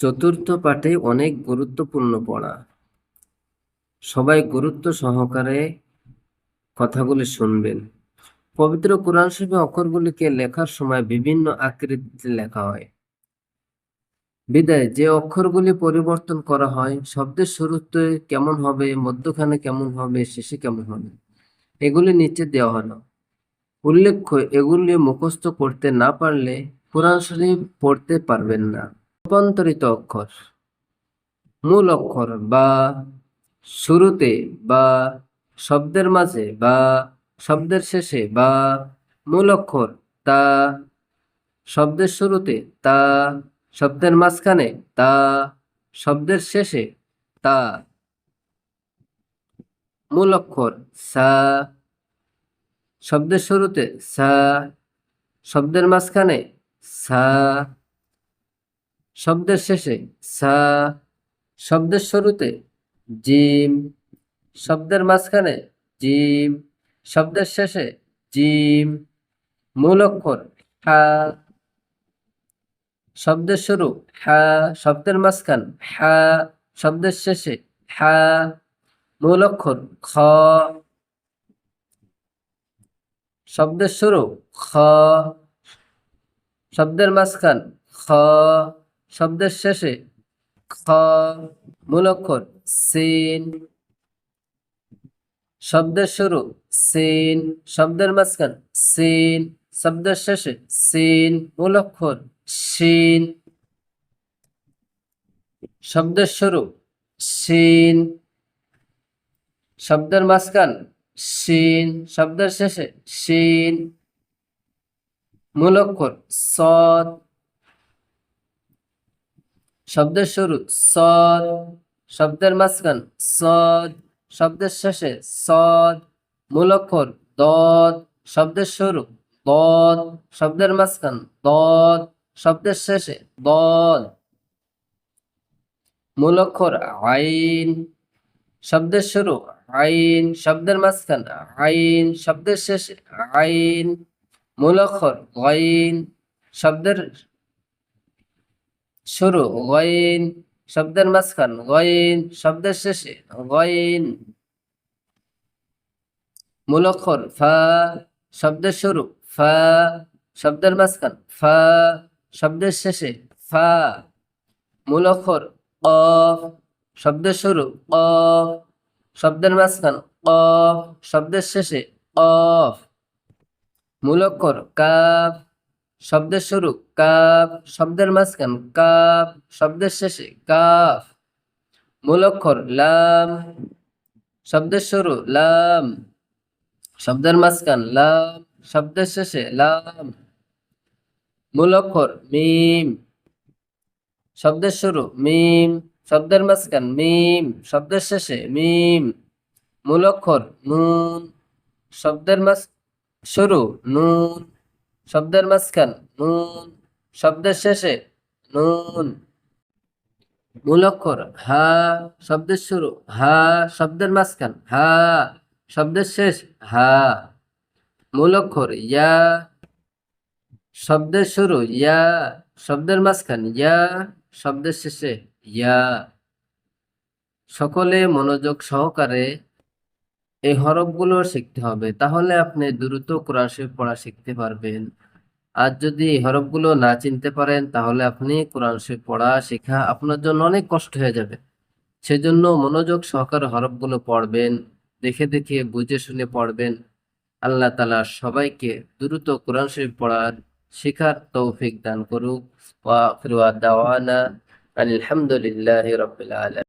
চতুর্থ পাঠে অনেক গুরুত্বপূর্ণ পড়া। সবাই গুরুত্ব সহকারে কথাগুলি শুনবেন। পবিত্র কোরআন শরীফে অক্ষরগুলিকে লেখার সময় বিভিন্ন আকৃতিতে লেখা হয়। বিদায়, যে অক্ষরগুলি পরিবর্তন করা হয়, শব্দের শুরুতে কেমন হবে, মধ্যখানে কেমন হবে, শেষে কেমন হবে, এগুলি নিচে দেওয়া হলো। উল্লেখ্য, এগুলি মুখস্থ করতে না পারলে কোরআন শরীফ পড়তে পারবেন না। রূপান্তরিত অক্ষর। মূল অক্ষর বা শুরুতে বা শব্দের মাঝে বা শব্দের শেষে বা মূল অক্ষর তা শব্দের শুরুতে তা শব্দের মাঝখানে তা শব্দের শেষে তা মূল অক্ষর সা শব্দের শুরুতে সা শব্দের মাঝখানে সা শব্দের শেষে সা, শব্দের শুরুতে জিম, শব্দের মাঝখানে জিম, শব্দের শেষে জিম, মূল অক্ষর হা, শব্দের শুরু হা, শব্দের মাঝখান হা, শব্দের শেষে হা, মূল অক্ষর খ, শব্দের শুরু খ, শব্দের মাঝখান খ শব্দের শেষে খ মূল অক্ষর সিন। শব্দের শুরু, সিন। শব্দের মাঝখান, সিন। শব্দের শেষে, সিন। মূল অক্ষর শিন শব্দের শুরু শিন শব্দের মাঝখান শিন শব্দের শেষে শিন মূল অক্ষর সদ শব্দের শুরু সদ, শব্দের মাঝখান সদ, শব্দের শেষে সদ, মূল অক্ষর দদ, শব্দের শুরু দদ, শব্দের মাঝখান দদ, শব্দের শেষে দদ। মূল অক্ষর আইন, শব্দের শুরু আইন, শব্দের মাঝখান আইন, শব্দের শেষে আইন, মূল অক্ষর শব্দের শুরু, গইন, শব্দের মাঝখান, গইন, শব্দের শেষে, গইন। মূল অক্ষর ফা, শব্দের শুরু, ফা, শব্দের মাঝখান, ফা, শব্দের শেষে, ফা। মূল অক্ষর কফ শব্দের শুরু কফ শব্দের মাঝখান কফ শব্দের শেষে কফ মূল অক্ষর কাফ শব্দের শুরু কাফ, শব্দের মাঝখান, কাফ, শব্দের শেষে কাফ। মূল অক্ষর, লাম। শব্দের শুরু লাম। শব্দের মাঝখান, লাম। শব্দের শেষে, লাম। মূল অক্ষর, মিম। শব্দের শুরু মিম। শব্দের মাঝখান, মিম। শব্দের শেষে, মিম। মূল অক্ষর, নুন। শব্দের মাঝ শুরু নুন। শব্দের মাঝখান, নুন। শব্দের শেষে, নুন। মূল অক্ষর, হা। শব্দের শুরু, হা। শব্দের মাঝখান, হা। শব্দের শেষ, হা। মূল অক্ষর, ইয়া। শব্দের শুরু, ইয়া। শব্দের মাঝখান, ইয়া। শব্দের শেষে, ইয়া। সকলে মনোযোগ সহকারে এই হরফগুলো শিখতে হবে। তাহলে আপনি দ্রুত কোরআন শরীফ পড়া শিখতে পারবেন। আর যদি এই হরফগুলো না চিনতে পারেন, তাহলে আপনি কোরআন শরীফ পড়া শেখা আপনার জন্য অনেক কষ্ট হয়ে যাবে। সেজন্য মনোযোগ সহকারে হরফগুলো পড়বেন, দেখে দেখে বুঝে শুনে পড়বেন। আল্লাহ তালা সবাইকে দ্রুত কোরআন শরীফ পড়ার শেখার তৌফিক দান করুক। ওয়া দাওয়ানা আলহামদুলিল্লাহি আলামিন।